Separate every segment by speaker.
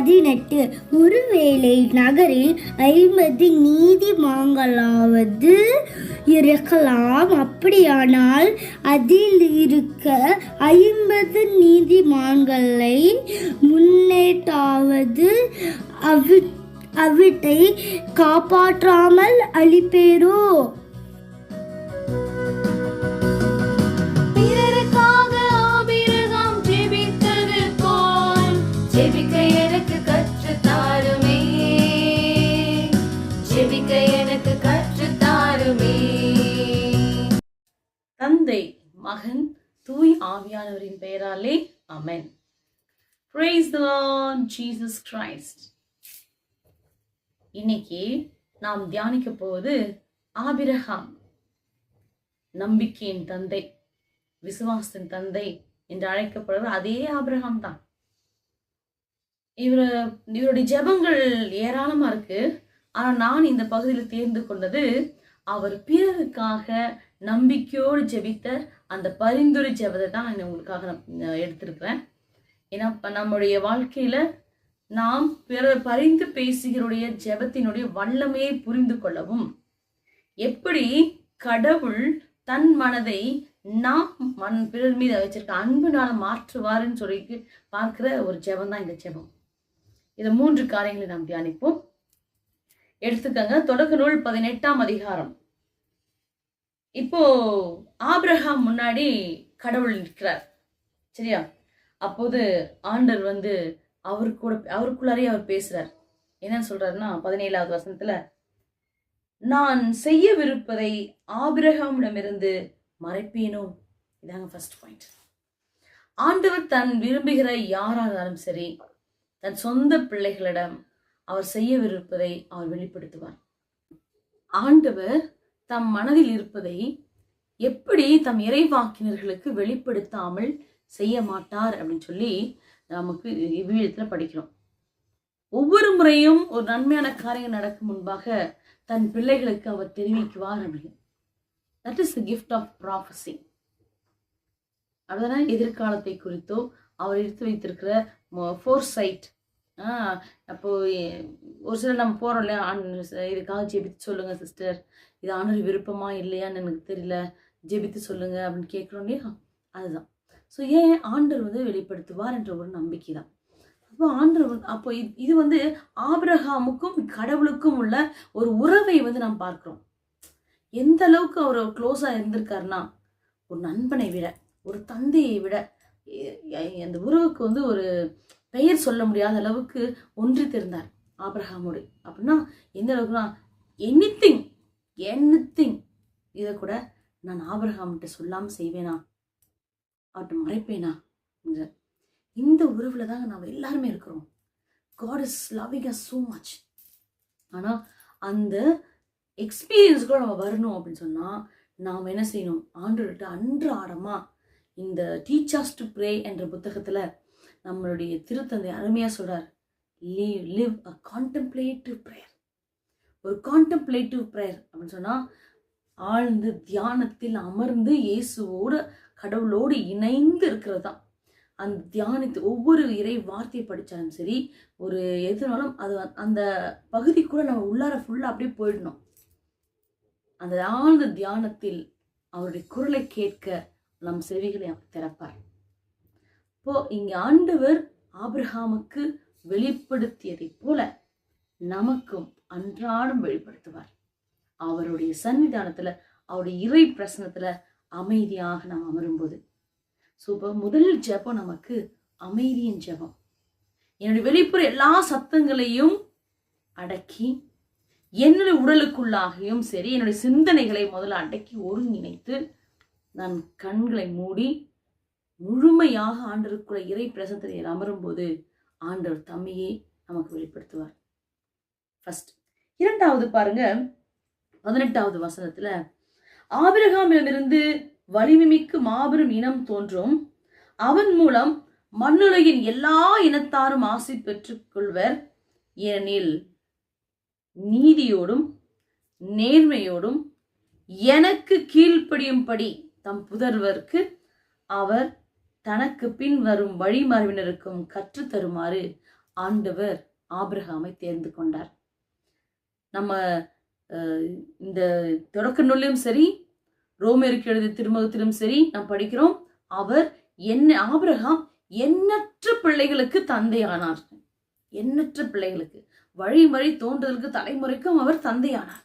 Speaker 1: பதினெட்டு ஒருவேளை நகரில் ஐம்பது நீதிமான்களாவது இருக்கலாம். அப்படியானால் அதில் இருக்க ஐம்பது நீதிமான்களை முன்னேற்றாவது அவி அவிட்டை காப்பாற்றாமல் அழிப்பேரோ?
Speaker 2: பிறருக்காக
Speaker 3: ஆவியானவரின் பெயராலே amen praise the lord jesus christ. இன்னைக்கு நாம் தியானிக்க போவது ஆபிரஹாம் நம்பிக்கையின் தந்தை விசுவாசத்தின் தந்தை என்று அழைக்கப்படுற அதே ஆபிரஹாம் தான். இவர் இவருடைய ஜபங்கள் ஏராளமா இருக்கு. ஆனால் நான் இந்த பகுதியில் தேர்ந்து கொண்டது அவர் பிறருக்காக நம்பிக்கையோடு ஜெபித்த அந்த பரிந்துரை ஜெபத்தை தான் நான் உங்களுக்காக நான் எடுத்திருக்கிறேன் ஏன்னா இப்போ நம்முடைய வாழ்க்கையில் நாம் பிறர் பரிந்து பேசுகிறோடைய ஜெபத்தினுடைய வல்லமையை புரிந்து கொள்ளவும் எப்படி கடவுள் தன் மனதை நாம் மண் பிறர் மீது வச்சிருக்க அன்புனால மாற்றுவாருன்னு சொல்லி பார்க்குற ஒரு ஜெபம் தான் இந்த ஜெபம். இந்த மூன்று காரியங்களை நாம் தியானிப்போம். எடுத்துக்கங்க தொடக்க நூல் பதினெட்டாம் அதிகாரம். இப்போ ஆபிரகாம் முன்னாடி கடவுள் நிற்கிறார். சரியா? அப்போது ஆண்டர் வந்து அவரு கூட அவருக்குள்ளாரே அவர் பேசுறார். என்ன சொல்றாருன்னா பதினேழாவது வசனத்துல நான் செய்யவிருப்பதை ஆபிரகாமிடமிருந்து மறைப்பேனோ? இதாங்க ஃபர்ஸ்ட் பாயிண்ட் ஆண்டவர் தன் விரும்புகிற யாரா இருந்தாலும் சரி தன் சொந்த பிள்ளைகளிடம் அவர் செய்யவிருப்பதை அவர் வெளிப்படுத்துவார். ஆண்டவர் தம் மனதில் இருப்பதை எப்படி தம் இறைவாக்கினர்களுக்கு வெளிப்படுத்தாமல் செய்ய மாட்டார் அப்படின்னு சொல்லி நமக்கு இவ்விதத்துல படிக்கிறோம். ஒவ்வொரு முறையும் ஒரு நன்மையான காரியம் நடக்கும் முன்பாக தன் பிள்ளைகளுக்கு அவர் தெரிவிக்குவார் அப்படின்னு. That is the gift of prophecy அப்படின்னா எதிர்காலத்தை குறித்தோ அவர் எடுத்து வைத்திருக்கிற ஃபோர் சைட் அப்போது ஒரு சிலர் நம்ம போகிறோம் இல்லையா? ஆண் இதுக்காக ஜெபித்து சொல்லுங்கள் சிஸ்டர். இது ஆண்டவர் விருப்பமா இல்லையான்னு எனக்கு தெரியல. ஜெபித்து சொல்லுங்கள் அப்படின்னு கேட்குறோம் இல்லையா? அதுதான். ஸோ ஏன் ஆண்டவர் வந்து வெளிப்படுத்துவார் என்ற ஒரு நம்பிக்கை தான். அப்போ ஆண்டர் அப்போ இது- இது வந்து ஆபிரகாமுக்கும் கடவுளுக்கும் உள்ள ஒரு உறவை வந்து நாம் பார்க்குறோம். எந்த அளவுக்கு அவர் க்ளோஸாக இருந்திருக்காருன்னா ஒரு நண்பனை விட ஒரு தந்தையை விட அந்த உறவுக்கு வந்து ஒரு பெயர் சொல்ல முடியாத அளவுக்கு ஒன்றித்திருந்தார் ஆப்ரஹாமோடு அப்படின்னா எந்த அளவுக்குனா எனி திங் எனிதிங் இதை கூட நான் ஆபிரகாம்கிட்ட சொல்லாமல் செய்வேனா? அவர்கிட்ட மறைப்பேனா? என்கிறார். இந்த உறவுல தாங்க நாம் எல்லாருமே இருக்கிறோம். God is loving us so much ஆனால் அந்த எக்ஸ்பீரியன்ஸ் கூட நம்ம வரணும் அப்படின்னு சொன்னால் நாம் என்ன செய்யணும்? ஆண்டவர்கிட்ட அன்றாடமாக இந்த டீச்சர்ஸ் டு ப்ரே என்ற புத்தகத்தில் நம்மளுடைய திருத்தந்தை அருமையாக சொல்கிறார் leave live a contemplative prayer ஒரு கான்டம்ப்ளேட்டிவ் ப்ரேயர் அப்படின்னு சொன்னால் ஆழ்ந்து தியானத்தில் அமர்ந்து இயேசுவோடு கடவுளோடு இணைந்து இருக்கிறது தான் அந்த தியானித்து ஒவ்வொரு இறை வார்த்தையை படித்தாலும் சரி ஒரு எதுனாலும் அது அந்த பகுதிக்குள்ள நம்ம உள்ளார ஃபுல்லாக அப்படியே போயிடணும். அந்த ஆழ்ந்த தியானத்தில் அவருடைய குரலை கேட்க நம் செவிகளை அவர் திறப்பார். இப்போ இங்கே ஆண்டவர் ஆப்ரஹாமுக்கு வெளிப்படுத்தியதைப் போல நமக்கும் அன்றாடம் வெளிப்படுத்துவார். அவருடைய சன்னிதானத்துல அவருடைய இறை பிரசனத்துல அமைதியாக நாம் அமரும்போது. ஸோ இப்போ முதல் ஜெபம் நமக்கு அமைதியின் ஜெபம். என்னுடைய வெளிப்புற எல்லா சத்தங்களையும் அடக்கி என்னுடைய உடலுக்குள்ளாகவும் சரி என்னுடைய சிந்தனைகளை முதல்ல அடக்கி ஒருங்கிணைத்து நான் கண்களை மூடி முழுமையாக ஆண்டருக்குள்ள இறை பிரசனத்தில் அமரும்போது ஆண்டவர் தம்மையே நமக்கு வெளிப்படுத்துவார். ஃபர்ஸ்ட் இரண்டாவது பாருங்க பதினெட்டாவது வசனத்துல ஆபிரகாமிடமிருந்து வலிமைமிக்கு மாபெரும் இனம் தோன்றும். அவன் மூலம் மண்ணுலகின் எல்லா இனத்தாரும் ஆசை பெற்றுக் கொள்வர் ஏனெனில் நீதியோடும் நேர்மையோடும் எனக்கு கீழ்ப்படியும்படி தம் புதர்வர்க்கு அவர் தனக்கு பின் வரும் வழிமரபினருக்கும் கற்றுத் தருமாறு ஆண்டவர் ஆபிரகாமை தேர்ந்து கொண்டார். நம்ம இந்த தொடக்க நூலையும் சரி ரோமேருக்கு எழுதிய திருமுகத்திலும் சரி நாம் படிக்கிறோம் அவர் என்ன ஆபிரகாம் எண்ணற்ற பிள்ளைகளுக்கு தந்தையானார். எண்ணற்ற பிள்ளைகளுக்கு வழி வழி தோன்றதற்கு தலைமுறைக்கும் அவர் தந்தையானார்.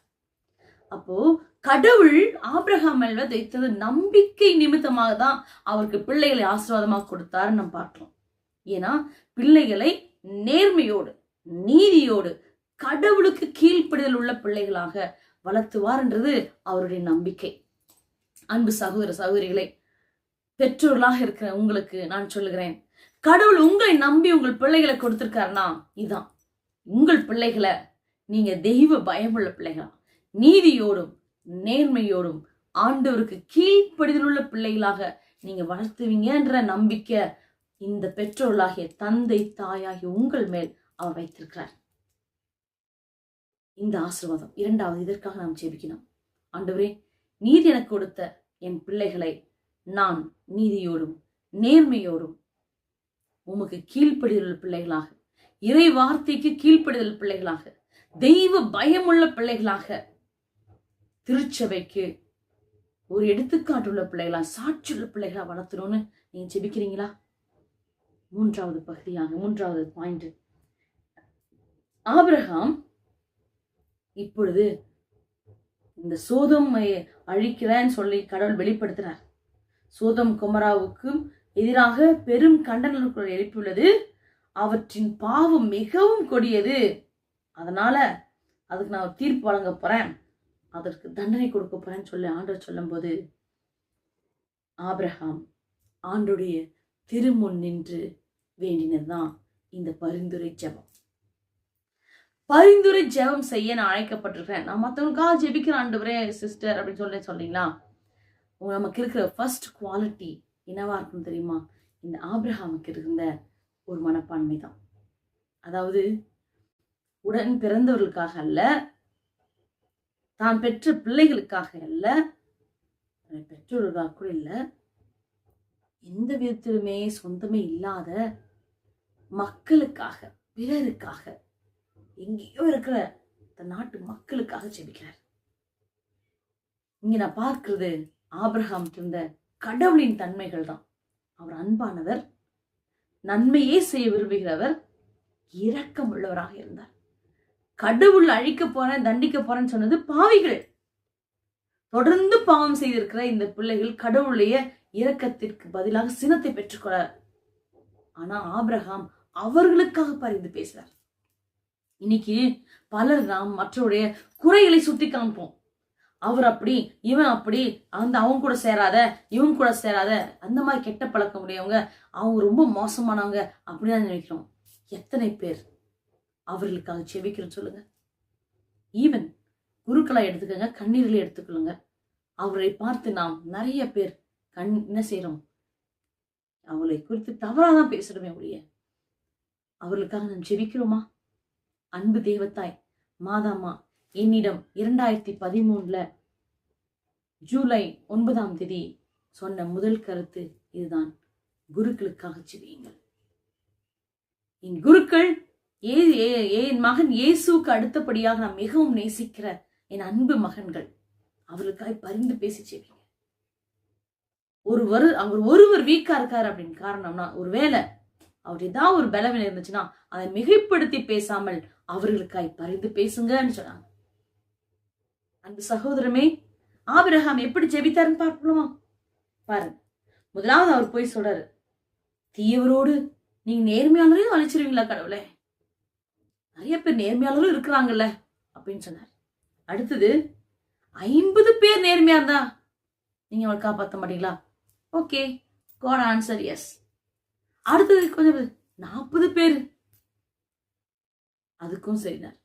Speaker 3: அப்போ கடவுள் ஆபிரகாம் மேல வைத்தது நம்பிக்கை நிமித்தமாக தான் அவருக்கு பிள்ளைகளை ஆசீர்வாதமாக கொடுத்தாருன்னு நம்ம பார்க்கலாம் ஏன்னா பிள்ளைகளை நேர்மையோடு நீதியோடு கடவுளுக்கு கீழ்ப்படிதல் உள்ள பிள்ளைகளாக வளர்த்துவார்ன்றது அவருடைய நம்பிக்கை. அன்பு சகோதர சகோதரிகளை பெற்றோர்களாக இருக்கிற உங்களுக்கு நான் சொல்லுகிறேன் கடவுள் உங்களை நம்பி உங்கள் பிள்ளைகளை கொடுத்துருக்காருன்னா இதான். உங்கள் பிள்ளைகளை நீங்க தெய்வ பயமுள்ள பிள்ளைகளா நீதியோடும் நேர்மையோடும் ஆண்டவருக்கு கீழ்ப்படிதல் உள்ள பிள்ளைகளாக நீங்க வளர்த்துவீங்கன்ற நம்பிக்கை இந்த பெற்றோர்களாகிய தந்தை தாயாகிய உங்கள் மேல் அவர் வைத்திருக்கிறார். இந்த ஆசீர்வாதம் இரண்டாவது இதற்காக நாம் ஜெபிக்கணும். ஆண்டவரே நீதி எனக்கு கொடுத்த என் பிள்ளைகளை நான் நீதியோடும் நேர்மையோடும் உமக்கு கீழ்ப்படிதல் பிள்ளைகளாக இறை வார்த்தைக்கு கீழ்ப்படிதல் பிள்ளைகளாக தெய்வ பயமுள்ள பிள்ளைகளாக திருச்சபைக்கு ஒரு எடுத்துக்காட்டுள்ள பிள்ளைகளா சாட்சியுள்ள பிள்ளைகளா வளர்த்தணும்னு நீங்க ஜெபிக்கிறீங்களா? மூன்றாவது பகுதியாக மூன்றாவது பாயிண்ட் ஆபிரகாம் இப்பொழுது இந்த சோதம் அழிக்கிறேன்னு சொல்லி கடவுள் வெளிப்படுத்தினார் சோதம் குமராவுக்கும் எதிராக பெரும் கண்டனங்கள் எழுப்பியுள்ளது. அவற்றின் பாவம் மிகவும் கொடியது. அதனால அதுக்கு நான் தீர்ப்பு வழங்க போறேன். அதற்கு தண்டனை கொடுக்க போறேன்னு சொல்லி ஆண்டவர் சொல்லும்போது ஆப்ரஹாம் ஆண்டுடைய திருமுன் நின்று வேண்டினதுதான் இந்த பரிந்துரை ஜெபம். பரிந்துரை ஜெபம் செய்ய நான் அழைக்கப்பட்டிருக்கேன் நான் மற்றவங்களுக்காக ஜெபிக்கிற ஆண்டவரே சிஸ்டர் அப்படின்னு சொல்லி சொல்றீங்களா? நமக்கு இருக்கிற ஃபர்ஸ்ட் குவாலிட்டி என்னவா இருக்கும் தெரியுமா? இந்த ஆப்ரஹாமுக்கு இருந்த ஒரு மனப்பான்மை தான் அதாவது உடன் பிறந்தவர்களுக்காக அல்ல தான் பெற்ற பிள்ளைகளுக்காக அல்ல தன்னை பெற்றோர்களுக்காக கூட இல்லை. எந்த விதத்திலுமே சொந்தமே இல்லாத மக்களுக்காக பிறருக்காக எங்கேயோ இருக்கிற தன் நாட்டு மக்களுக்காக ஜெபிக்கிறார். இங்க நான் பார்க்கிறது ஆபிரகாம் இருந்த கடவுளின் தன்மைகள் தான். அவர் அன்பானவர் நன்மையே செய்ய விரும்புகிறவர் இரக்கம் உள்ளவராக இருந்தார். கடவுள் அழிக்க போறேன் தண்டிக்க போறேன்னு சொன்னது பாவிகள். தொடர்ந்து பாவம் செய்திருக்கிற இந்த பிள்ளைகள் கடவுளுடைய இரக்கத்திற்கு பதிலாக சினத்தை பெற்றுக்கொள்ள. ஆனா ஆபிரகாம் அவர்களுக்காக பரிந்து பேசுறார். இன்னைக்கு பலர் நாம் மற்றவருடைய குறைகளை சுட்டி காமிப்போம் அவர் அப்படி இவன் அப்படி அந்த அவங்க கூட சேராத இவன் கூட சேராத அந்த மாதிரி கெட்ட பழக்கம் உடையவங்க அவங்க ரொம்ப மோசமானவங்க அப்படிதான் நினைக்கிறோம். எத்தனை பேர் அவர்களுக்காக செவிக்கிறேன்னு சொல்லுங்க. ஈவன் குருக்களை எடுத்துக்கோங்க கண்ணீரில் எடுத்துக்கொள்ளுங்க. அவரை பார்த்து நாம் நிறைய பேர் கண் என்ன செய்கிறோம் அவளை குறித்து தவறாதான் பேசுறோமே ஒழிய அவர்களுக்காக நாம் செவிக்கிறோமா? அன்பு தேவத்தாய் மாதாமா என்னிடம் இரண்டாயிரத்தி பதிமூணுல ஜூலை ஒன்பதாம் தேதி சொன்ன முதல் கருத்து இதுதான். குருக்களுக்காக செவியுங்கள். என் குருக்கள் ஏ ஏ- என் மகன் இயேசுவுக்கு அடுத்தபடியாக நான் மிகவும் நேசிக்கிற என் அன்பு மகன்கள் அவர்களுக்காய் பரிந்து பேசி செய்வீங்க ஒருவர் அவர் ஒருவர் வீக்கா இருக்காரு அப்படின்னு காரணம்னா ஒருவேளை அவர் ஏதாவது ஒரு பலவீனம் இருந்துச்சுன்னா அதை மிகைப்படுத்தி பேசாமல் அவர்களுக்காய் பரிந்து பேசுங்கன்னு சொன்னாங்க. அன்பு சகோதரமே ஆபிரகாம் எப்படி ஜெபித்தாருன்னு பார்க்கணுமா? பாருங்க முதலாவது அவர் போய் சொல்றாரு தீயவரோடு நீங்க நேர்மையாளரையும் அழிச்சிருவீங்களா கடவுளே? நிறைய பேர் நேர்மையாளரும் இருக்கிறாங்கல்ல அப்படின்னு சொன்னார். அடுத்தது ஐம்பது பேர் நேர்மையா இருந்தா நீங்க அவளை காப்பாற்ற மாட்டீங்களா? ஓகே காட் ஆன்சர் எஸ் அடுத்தது கொஞ்சம் நாற்பது பேர். அதுக்கும் சரினார்.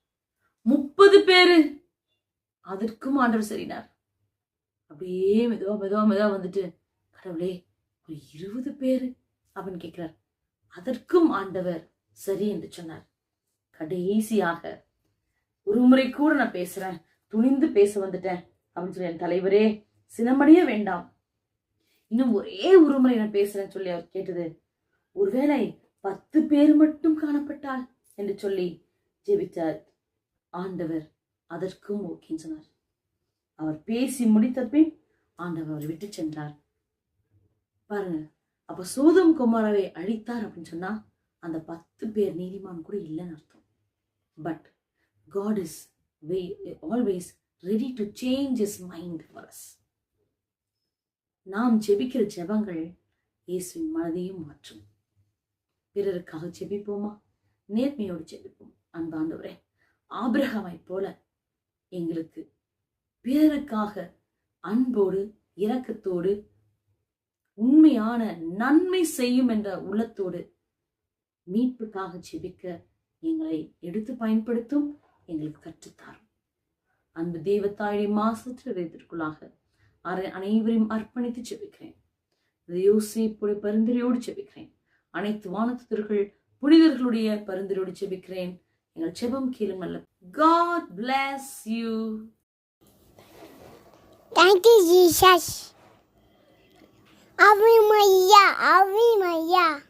Speaker 3: முப்பது பேரு அதற்கும் ஆண்டவர் சரினார். அப்படியே மெதுவா மெதுவா மெதுவா வந்துட்டு கடவுளே ஒரு இருபது பேரு அப்படின்னு கேட்கிறார். அதற்கும் ஆண்டவர் சரி என்று சொன்னார். கடைசியாக ஒரு முறை கூட நான் பேசுறேன். துணிந்து பேச வந்துட்டேன் அப்படின்னு சொல்லி என் தலைவரே சினமடைய வேண்டாம். இன்னும் ஒரே ஒரு முறை நான் பேசுறேன்னு சொல்லி அவர் கேட்டது. ஒருவேளை பத்து பேர் மட்டும் காணப்பட்டால் என்று சொல்லி ஜெபித்தார். ஆண்டவர் அதற்கும் ஓகே சொன்னார். அவர் பேசி முடித்த பின் ஆண்டவர் அவர் விட்டு சென்றார். பாருங்க அப்ப சோதம் குமாரவை அழித்தார் அப்படின்னு சொன்னா அந்த பத்து பேர் நீதிமான் கூட இல்லைன்னு அர்த்தம். But God is way always ready to change is mind for us நாம் ஜெபிக்கிற ஜெபங்கள் இயேசுவின் மனதையும் மாற்றும். பிறருக்காக ஜெபிப்போமா? நேர்மையோடு ஜெபிப்போம். அன்பாண்டவரே ஆபிரகமை போல எங்களுக்கு பிறருக்காக அன்போடு இரக்கத்தோடு உண்மையான நன்மை செய்யும் என்ற உள்ளத்தோடு மீட்புக்காக ஜெபிக்க எங்களை எடுத்து பயன்படுத்தும் எங்களுக்கு கற்றுத்தாரும். அன்பு தெய்வத்தாழி மாசற்ற இதயத்திற்குள்ளாக அரை- அனைவரையும் அர்ப்பணித்து செவிக்கிறேன் யோசிப்புடைய பரிந்துரையோடு ஜெபிக்கிறேன் அனைத்து வானத்துதர்கள் புனிதர்களுடைய பரிந்துரையோடு ஜெபிக்கிறேன் எங்கள் செபம் கீழும் அல்ல. God bless you
Speaker 1: Thank you, Jesus. Ave Maria, Ave Maria.